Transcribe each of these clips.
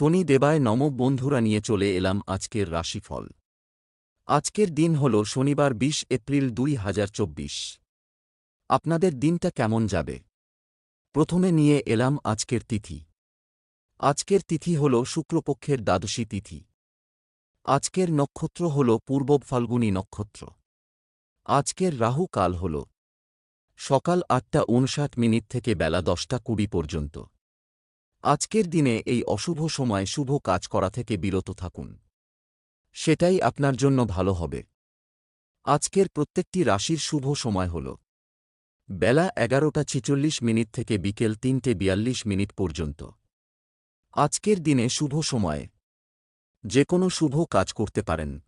শনি দেবায় নম বন্ধুরা নিয়ে চলে এলাম আজকের রাশিফল। আজকের দিন হল শনিবার বিশ এপ্রিল দুই হাজার চব্বিশ। আপনাদের দিনটা কেমন যাবে? প্রথমে নিয়ে এলাম আজকের তিথি। আজকের তিথি হল শুক্লপক্ষের দ্বাদশী তিথি। আজকের নক্ষত্র হল পূর্ব ফাল্গুনী নক্ষত্র। আজকের রাহু কাল হল। সকাল আটটা উনষাট মিনিট থেকে বেলা দশটা কুড়ি পর্যন্ত। আজকের দিনে এই অশুভ সময় শুভ কাজ করা থেকে বিরত থাকুন। সেটাই আপনার জন্য ভালো হবে। আজকের প্রত্যেকটি রাশির শুভ সময় হল। বেলা এগারোটা ছিচল্লিশ মিনিট থেকে বিকেল তিনটে বিয়াল্লিশ মিনিট পর্যন্ত। আজকের দিনে শুভ সময়ে। যে কোনো শুভ কাজ করতে পারেন।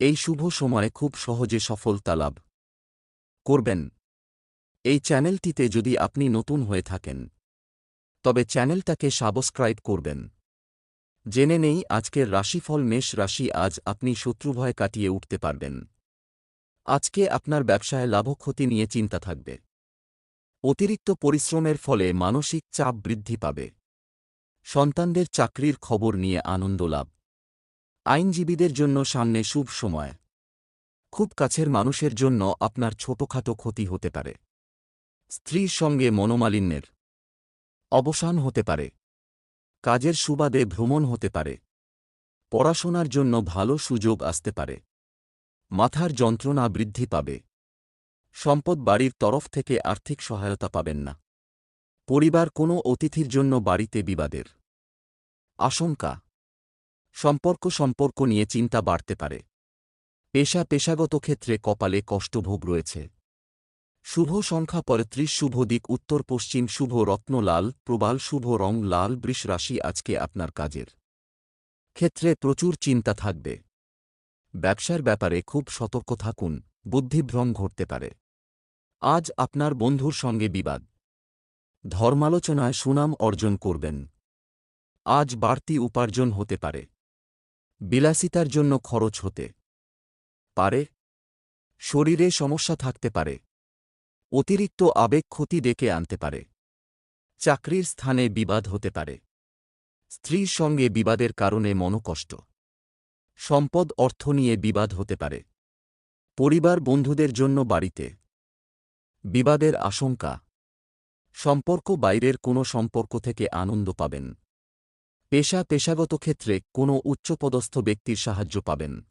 এই শুভ সময়ে খুব সহজে সফলতা লাভ করবেন। এই চ্যানেলটিতে যদি আপনি নতুন হয়ে থাকেন তবে চ্যানেলটাকে সাবস্ক্রাইব করবেন। জেনে নেই আজকের রাশিফল মেষ রাশি আজ আপনি শত্রুভয় কাটিয়ে উঠতে পারবেন। আজকে আপনার ব্যবসায় লাভক্ষতি নিয়ে চিন্তা থাকবে। অতিরিক্ত পরিশ্রমের ফলে মানসিক চাপ বৃদ্ধি পাবে। সন্তানদের চাকরির খবর নিয়ে আনন্দ লাভ। আইনজীবীদের জন্য সামনে শুভ সময়। খুব কাছের মানুষের জন্য আপনার ছোটখাটো ক্ষতি হতে পারে। স্ত্রীর সঙ্গে মনোমালিন্যের অবসান হতে পারে। কাজের সুবাদে ভ্রমণ হতে পারে। পড়াশোনার জন্য ভালো সুযোগ আসতে পারে। মাথার যন্ত্রণা বৃদ্ধি পাবে। সম্পদ বাড়ির তরফ থেকে আর্থিক সহায়তা পাবেন না। পরিবার কোনো অতিথির জন্য বাড়িতে বিবাদের। আশঙ্কা। সম্পর্ক সম্পর্ক নিয়ে চিন্তা বাড়তে পারে। পেশা পেশাগত ক্ষেত্রে কপালে কষ্টভোগ রয়েছে। শুভ সংখ্যা পঁয়ত্রিশ শুভ দিক, উত্তর পশ্চিম শুভ রত্ন লাল, প্রবাল শুভ রং লাল, বৃষ রাশি আজকে আপনার কাজের ক্ষেত্রে প্রচুর চিন্তা থাকবে। ব্যবসার ব্যাপারে খুব সতর্ক থাকুন, বুদ্ধিভ্রম ঘটতে পারে। আজ আপনার বন্ধুর সঙ্গে বিবাদ। ধর্মালোচনায় সুনাম অর্জন করবেন। আজ বাড়তি উপার্জন হতে পারে। বিলাসিতার জন্য খরচ হতে পারে। শরীরে সমস্যা থাকতে পারে। অতিরিক্ত আবেগ ক্ষতি ডেকে আনতে পারে। চাকরির স্থানে বিবাদ হতে পারে। স্ত্রীর সঙ্গে বিবাদের কারণে মনকষ্ট। সম্পদ, অর্থ নিয়ে বিবাদ হতে পারে। পরিবার বন্ধুদের জন্য বাড়িতে। বিবাদের আশঙ্কা। সম্পর্ক বাইরের কোনো সম্পর্ক থেকে আনন্দ পাবেন। পেশা পেশাগত ক্ষেত্রে কোনো উচ্চপদস্থ ব্যক্তির সাহায্য পাবেন।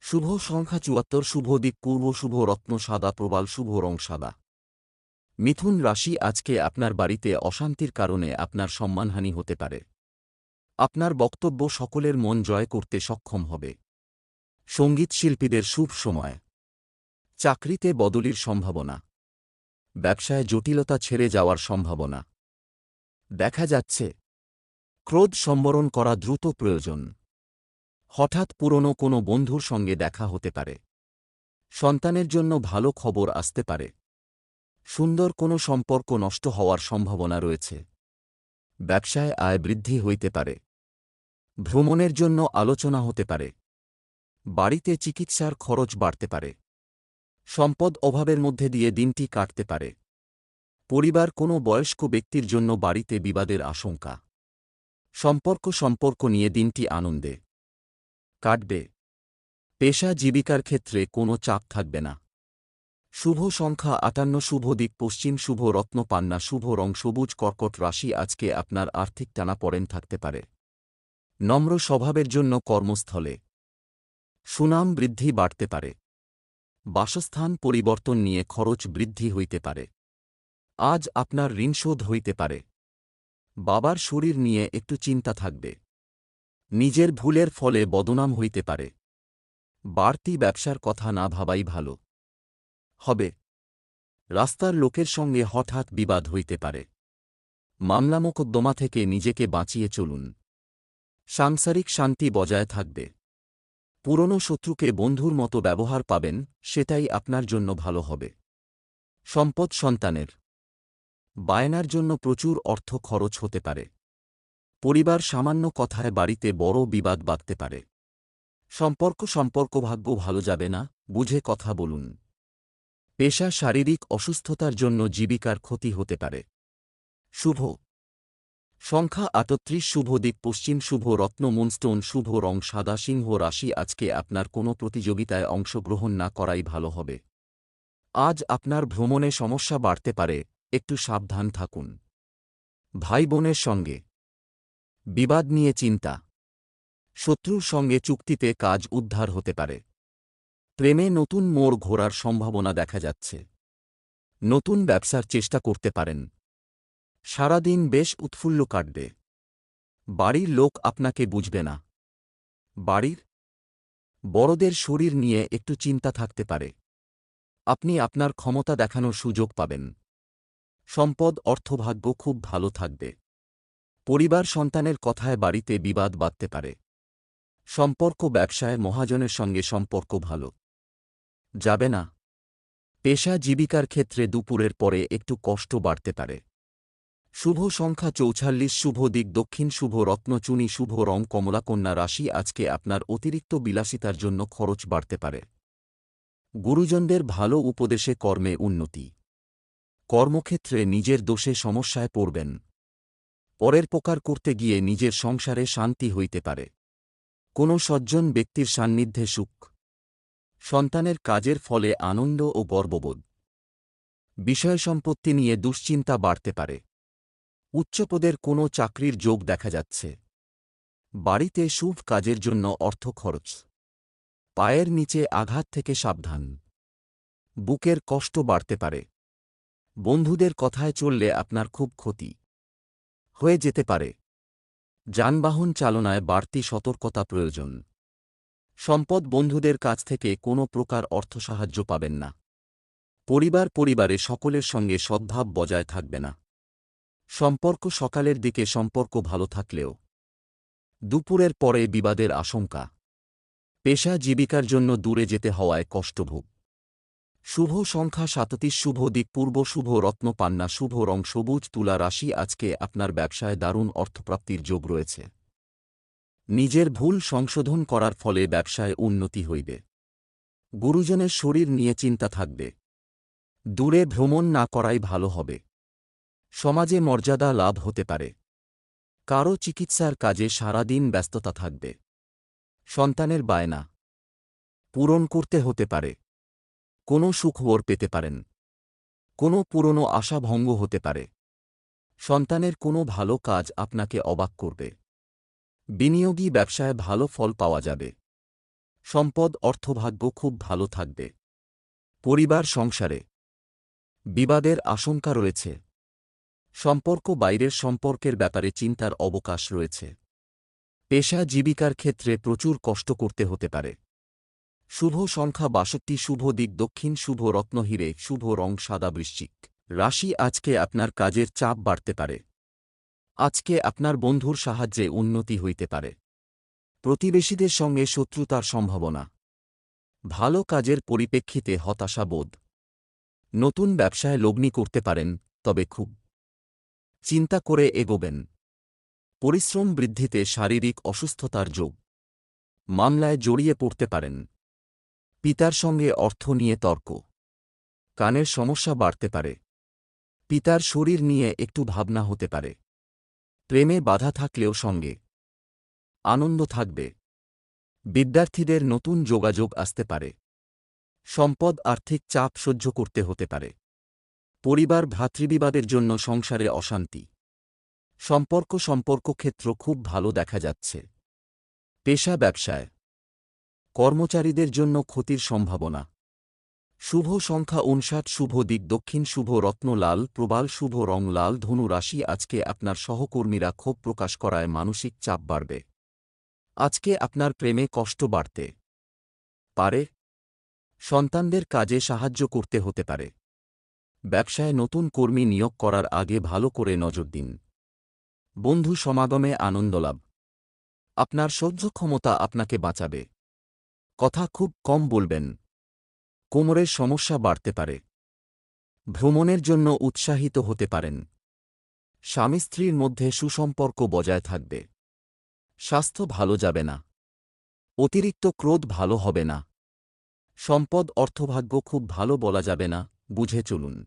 শুভ সংখ্যা চুয়াত্তর, শুভ দিক পূর্ব, শুভ রত্ন সাদা, প্রবাল শুভ রং সাদা। মিথুন রাশি আজকে আপনার বাড়িতে অশান্তির কারণে আপনার সম্মানহানি হতে পারে। আপনার বক্তব্য সকলের মন জয় করতে সক্ষম হবে। সংগীত শিল্পীদের শুভ সময়। চাকরিতে বদলির সম্ভাবনা। ব্যবসায় জটিলতা ছেড়ে যাওয়ার সম্ভাবনা। দেখা যাচ্ছে। ক্রোধ সম্বরণ করা দ্রুত প্রয়োজন। হঠাৎ পুরনো কোনো বন্ধুর সঙ্গে দেখা হতে পারে। সন্তানের জন্য ভালো খবর আসতে পারে। সুন্দর কোনো সম্পর্ক নষ্ট হওয়ার সম্ভাবনা রয়েছে। ব্যবসায় আয় বৃদ্ধি হইতে পারে। ভ্রমণের জন্য আলোচনা হতে পারে। বাড়িতে চিকিৎসার খরচ বাড়তে পারে। সম্পদ অভাবের মধ্যে দিয়ে দিনটি কাটতে পারে। পরিবার কোনো বয়স্ক ব্যক্তির জন্য বাড়িতে বিবাদের আশঙ্কা। সম্পর্ক সম্পর্ক নিয়ে দিনটি আনন্দে। কাটবে। পেশা জীবিকার ক্ষেত্রে কোনো চাপ থাকবে না। শুভ সংখ্যা আটান্ন শুভ দিক, পশ্চিম শুভ রত্ন পান্না, শুভ রং সবুজ কর্কট রাশি আজকে আপনার আর্থিক টানা পড়েন থাকতে পারে। নম্র স্বভাবের জন্য কর্মস্থলে। সুনাম বৃদ্ধি বাড়তে পারে। বাসস্থান পরিবর্তন নিয়ে খরচ বৃদ্ধি হইতে পারে। আজ আপনার ঋণশোধ হইতে পারে। বাবার শরীর নিয়ে একটু চিন্তা থাকবে। নিজের ভুলের ফলে বদনাম হইতে পারে। বাড়তি ব্যবসার কথা না ভাবাই ভালো। হবে। রাস্তার লোকের সঙ্গে হঠাৎ বিবাদ হইতে পারে। মামলা মোকদ্দমা থেকে নিজেকে বাঁচিয়ে চলুন। সাংসারিক শান্তি বজায় থাকবে। পুরনো শত্রুকে বন্ধুর মতো ব্যবহার পাবেন, সেটাই আপনার জন্য ভালো হবে। সম্পদ সন্তানের। বায়নার জন্য প্রচুর অর্থ খরচ হতে পারে। পরিবার সামান্য কথায় বাড়িতে বড় বিবাদ বাঁধতে পারে। সম্পর্ক সম্পর্ক ভাগ্য ভালো যাবে না, বুঝে কথা বলুন। পেশা শারীরিক অসুস্থতার জন্য জীবিকার ক্ষতি হতে পারে। শুভ। সংখ্যা আটত্রিশ শুভ দিক পশ্চিম শুভ রত্ন মুনস্টোন শুভ রং সাদা সিংহ রাশি আজকে আপনার কোনো প্রতিযোগিতায় অংশগ্রহণ না করাই ভালো হবে। আজ আপনার ভ্রমণে সমস্যা বাড়তে পারে, একটু সাবধান থাকুন। ভাই বোনের সঙ্গে। বিবাদ নিয়ে চিন্তা। শত্রুর সঙ্গে চুক্তিতে কাজ উদ্ধার হতে পারে। প্রেমে নতুন মোড় ঘোরার সম্ভাবনা দেখা যাচ্ছে। নতুন ব্যবসার চেষ্টা করতে পারেন। সারাদিন বেশ উৎফুল্ল কাটবে। বাড়ির লোক আপনাকে বুঝবে না। বাড়ির বড়দের শরীর নিয়ে একটু চিন্তা থাকতে পারে। আপনি আপনার ক্ষমতা দেখানোর সুযোগ পাবেন। সম্পদ, অর্থভাগ্য খুব ভালো থাকবে। পরিবার সন্তানের কথায় বাড়িতে বিবাদ বাঁধতে পারে। সম্পর্ক ব্যবসায় মহাজনের সঙ্গে সম্পর্ক ভালো। যাবে না। পেশা জীবিকার ক্ষেত্রে দুপুরের পরে একটু কষ্ট বাড়তে পারে। শুভ সংখ্যা চৌছাল্লিশ শুভ দিক দক্ষিণ, শুভ রত্নচুনি শুভ রং কমলাকন্যা রাশি আজকে আপনার অতিরিক্ত বিলাসিতার জন্য খরচ বাড়তে পারে। গুরুজনদের ভালো উপদেশে কর্মে উন্নতি। কর্মক্ষেত্রে নিজের দোষে সমস্যায় পড়বেন। পরের প্রকার করতে গিয়ে নিজের সংসারে শান্তি হইতে পারে। কোনো সজ্জন ব্যক্তির সান্নিধ্যে সুখ। সন্তানের কাজের ফলে আনন্দ ও গর্ববোধ। বিষয় সম্পত্তি নিয়ে দুশ্চিন্তা বাড়তে পারে। উচ্চপদের কোনো চাকরির যোগ দেখা যাচ্ছে। বাড়িতে শুভ কাজের জন্য অর্থ খরচ। পায়ের নিচে আঘাত থেকে সাবধান। বুকের কষ্ট বাড়তে পারে। বন্ধুদের কথায় চললে আপনার খুব ক্ষতি। হয়ে যেতে পারে। যানবাহন চালনায় বাড়তি সতর্কতা প্রয়োজন। সম্পদ বন্ধুদের কাছ থেকে কোনো প্রকার অর্থ সাহায্য পাবেন না। পরিবার পরিবারে সকলের সঙ্গে সদ্ভাব বজায় থাকবে না। সম্পর্ক সকালের দিকে সম্পর্ক ভালো থাকলেও। দুপুরের পরে বিবাদের আশঙ্কা। পেশা জীবিকার জন্য দূরে যেতে হওয়ায় কষ্টভোগ। শুভ সংখ্যা সাততিশ শুভ দিক, পূর্ব শুভ রত্ন, পান্না শুভ রং, সবুজ তুলা রাশি, আজকে আপনার ব্যবসায় দারুণ অর্থপ্রাপ্তির যোগ রয়েছে। নিজের ভুল সংশোধন করার ফলে ব্যবসায় উন্নতি হইবে। গুরুজনের শরীর নিয়ে চিন্তা থাকবে। দূরে ভ্রমণ না করাই ভালো হবে। সমাজে মর্যাদা লাভ হতে পারে। কারও চিকিৎসার কাজে সারাদিন ব্যস্ততা থাকবে। সন্তানের বায়না। পূরণ করতে হতে পারে। কোনো সুখবর পেতে পারেন। কোনো পুরনো আশা ভঙ্গ হতে পারে। সন্তানের কোনো ভালো কাজ আপনাকে অবাক করবে। বিনিয়োগী ব্যবসায় ভালো ফল পাওয়া যাবে। সম্পদ অর্থভাগ্য খুব ভালো থাকবে। পরিবার সংসারে বিবাদের আশঙ্কা রয়েছে। সম্পর্ক বাইরের সম্পর্কের ব্যাপারে চিন্তার অবকাশ রয়েছে। পেশা জীবিকার ক্ষেত্রে প্রচুর কষ্ট করতে হতে পারে। শুভ সংখ্যা বাষট্টি, শুভ দিক দক্ষিণ, শুভ রত্নহীরে শুভ রং সাদা বৃশ্চিক। রাশি আজকে আপনার কাজের চাপ বাড়তে পারে। আজকে আপনার বন্ধুর সাহায্যে উন্নতি হইতে পারে। প্রতিবেশীদের সঙ্গে শত্রুতার সম্ভাবনা। ভালো কাজের পরিপ্রেক্ষিতে হতাশাবোধ নতুন ব্যবসায় লগ্নি করতে পারেন, তবে খুব। চিন্তা করে এগোবেন। পরিশ্রম বৃদ্ধিতে শারীরিক অসুস্থতার যোগ। মামলায় জড়িয়ে পড়তে পারেন। পিতার সঙ্গে অর্থ নিয়ে তর্ক। কানের সমস্যা বাড়তে পারে। পিতার শরীর নিয়ে একটু ভাবনা হতে পারে। প্রেমে বাধা থাকলেও সঙ্গে। আনন্দ থাকবে। বিদ্যার্থীদের নতুন যোগাযোগ আসতে পারে। সম্পদ আর্থিক চাপ সহ্য করতে হতে পারে। পরিবার ভ্রাতৃবিবাদের জন্য সংসারে অশান্তি। সম্পর্ক সম্পর্ক ক্ষেত্র খুব ভালো দেখা যাচ্ছে। পেশা ব্যবসায়। কর্মচারীদের জন্য ক্ষতির সম্ভাবনা। শুভ সংখ্যা উনষাট, শুভ দিক দক্ষিণ, শুভ রত্ন লাল, প্রবাল, শুভ রং লাল, ধনু রাশি আজকে আপনার সহকর্মীরা ক্ষোভ প্রকাশ করায় মানসিক চাপ বাড়বে। আজকে আপনার প্রেমে কষ্ট বাড়তে পারে। সন্তানদের কাজে সাহায্য করতে হতে পারে। ব্যবসায় নতুন কর্মী নিয়োগ করার আগে ভালো করে নজর দিন। বন্ধু সমাগমে আনন্দলাভ আপনার সহ্য ক্ষমতা আপনাকে বাঁচাবে। কথা খুব কম বলবেন। কোমরের সমস্যা বাড়তে পারে। ভ্রমণের জন্য উৎসাহিত হতে পারেন। স্বামী স্ত্রীর মধ্যে সুসম্পর্ক বজায় থাকবে। স্বাস্থ্য ভালো যাবে না। অতিরিক্ত ক্রোধ ভালো হবে না। সম্পদ অর্থভাগ্য খুব ভালো বলা যাবে না, বুঝে চলুন।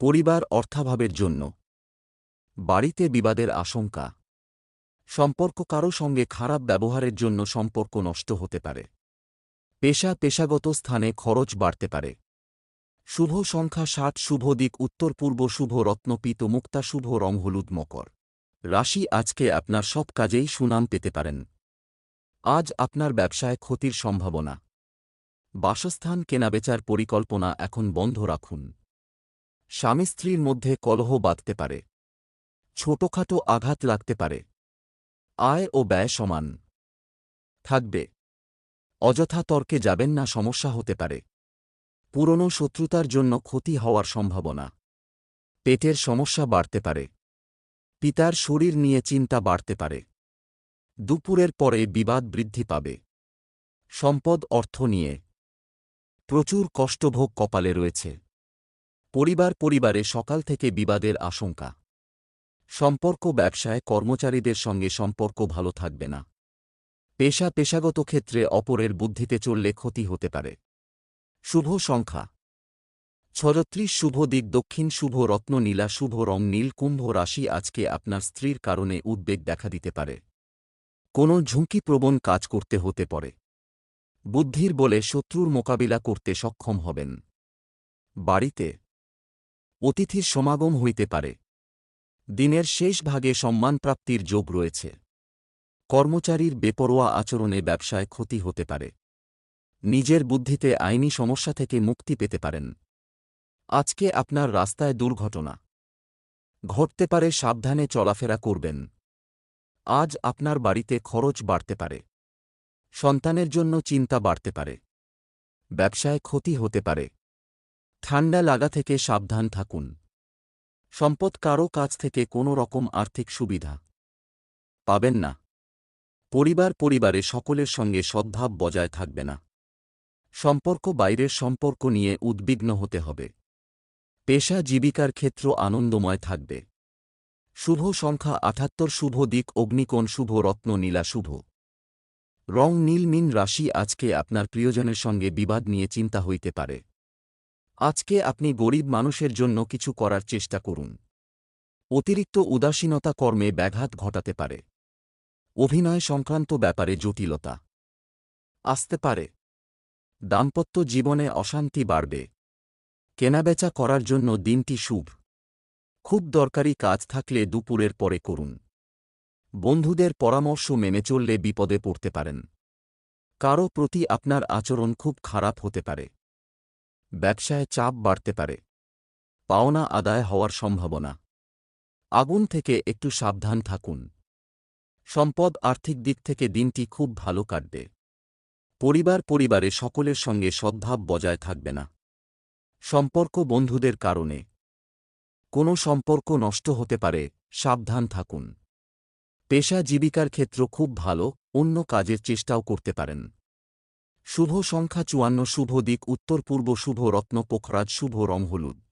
পরিবার অর্থাভাবের জন্য। বাড়িতে বিবাদের আশঙ্কা। সম্পর্ক কারও সঙ্গে খারাপ ব্যবহারের জন্য সম্পর্ক নষ্ট হতে পারে। পেশা পেশাগত স্থানে খরচ বাড়তে পারে। শুভ সংখ্যা ষাট, শুভ দিক, উত্তর পূর্ব শুভ রত্নপিত মুক্তা, শুভ রং, হলুদ, মকর। রাশি আজকে আপনার সব কাজেই সুনাম পেতে পারেন। আজ আপনার ব্যবসায় ক্ষতির সম্ভাবনা। বাসস্থান কেনাবেচার পরিকল্পনা এখন বন্ধ রাখুন। স্বামী স্ত্রীর মধ্যে কলহ বাঁধতে পারে। ছোটখাটো আঘাত লাগতে পারে। আয় ও ব্যয় সমান। থাকবে। অযথা তর্কে যাবেন না, সমস্যা হতে পারে। পুরনো শত্রুতার জন্য ক্ষতি হওয়ার সম্ভাবনা। পেটের সমস্যা বাড়তে পারে। পিতার শরীর নিয়ে চিন্তা বাড়তে পারে। দুপুরের পরে বিবাদ বৃদ্ধি পাবে। সম্পদ, অর্থ নিয়ে প্রচুর কষ্টভোগ কপালে রয়েছে। পরিবার পরিবারে সকাল থেকে বিবাদের আশঙ্কা। সম্পর্ক ব্যবসায় কর্মচারীদের সঙ্গে সম্পর্ক ভালো থাকবে না। পেশা পেশাগত ক্ষেত্রে অপরের বুদ্ধিতে চললে ক্ষতি হতে পারে। শুভ সংখ্যা। ছয়ত্রিশ শুভ দিক, দক্ষিণ শুভ রত্ন নীলা শুভ রং নীল কুম্ভ রাশি আজকে আপনার স্ত্রীর কারণে উদ্বেগ দেখা দিতে পারে। কোনো ঝুঁকিপ্রবণ কাজ করতে হতে পারে। বুদ্ধির বলে শত্রুর মোকাবিলা করতে সক্ষম হবেন। বাড়িতে অতিথির সমাগম হইতে পারে। দিনের শেষ ভাগে সম্মানপ্রাপ্তির যোগ রয়েছে। কর্মচারীর বেপরোয়া আচরণে ব্যবসায় ক্ষতি হতে পারে। নিজের বুদ্ধিতে আইনি সমস্যা থেকে মুক্তি পেতে পারেন। আজকে আপনার রাস্তায় দুর্ঘটনা। ঘটতে পারে সাবধানে চলাফেরা করবেন। আজ আপনার বাড়িতে খরচ বাড়তে পারে। সন্তানের জন্য চিন্তা বাড়তে পারে। ব্যবসায় ক্ষতি হতে পারে। ঠান্ডা লাগা থেকে সাবধান থাকুন। সম্পদ কারও কাছ থেকে কোনো রকম আর্থিক সুবিধা পাবেন না। পরিবার পরিবারে সকলের সঙ্গে সদ্ভাব বজায় থাকবে না। সম্পর্ক বাইরের সম্পর্ক নিয়ে উদ্বিগ্ন হতে হবে। পেশা জীবিকার ক্ষেত্র আনন্দময় থাকবে। শুভ সংখ্যা আঠাত্তর শুভ দিক অগ্নিকোণ শুভ রত্ন নীলা শুভ। রং নীল মিন রাশি আজকে আপনার প্রিয়জনের সঙ্গে বিবাদ নিয়ে চিন্তা হইতে পারে। আজকে আপনি গরিব মানুষের জন্য কিছু করার চেষ্টা করুন। অতিরিক্ত উদাসীনতা কর্মে ব্যাঘাত ঘটাতে পারে। অভিনয় সংক্রান্ত ব্যাপারে জটিলতা। আসতে পারে। দাম্পত্য জীবনে অশান্তি বাড়বে। কেনাবেচা করার জন্য দিনটি শুভ। খুব দরকারি কাজ থাকলে দুপুরের পরে করুন। বন্ধুদের পরামর্শ মেনে চললে বিপদে পড়তে পারেন। কারও প্রতি আপনার আচরণ খুব খারাপ হতে পারে। ব্যবসায় চাপ বাড়তে পারে। পাওনা আদায় হওয়ার সম্ভাবনা। আগুন থেকে একটু সাবধান থাকুন। সম্পদ আর্থিক দিক থেকে দিনটি খুব ভালো কাটবে। পরিবার পরিবারে সকলের সঙ্গে সদ্ভাব বজায় থাকবে না। সম্পর্ক বন্ধুদের কারণে। কোনো সম্পর্ক নষ্ট হতে পারে, সাবধান থাকুন। পেশা জীবিকার ক্ষেত্র খুব ভালো, অন্য কাজের চেষ্টাও করতে পারেন। শুভ সংখ্যা চুয়ান্ন, শুভ দিক, উত্তর পূর্ব শুভ রত্ন, পোখরাজ, শুভ রং হলুদ।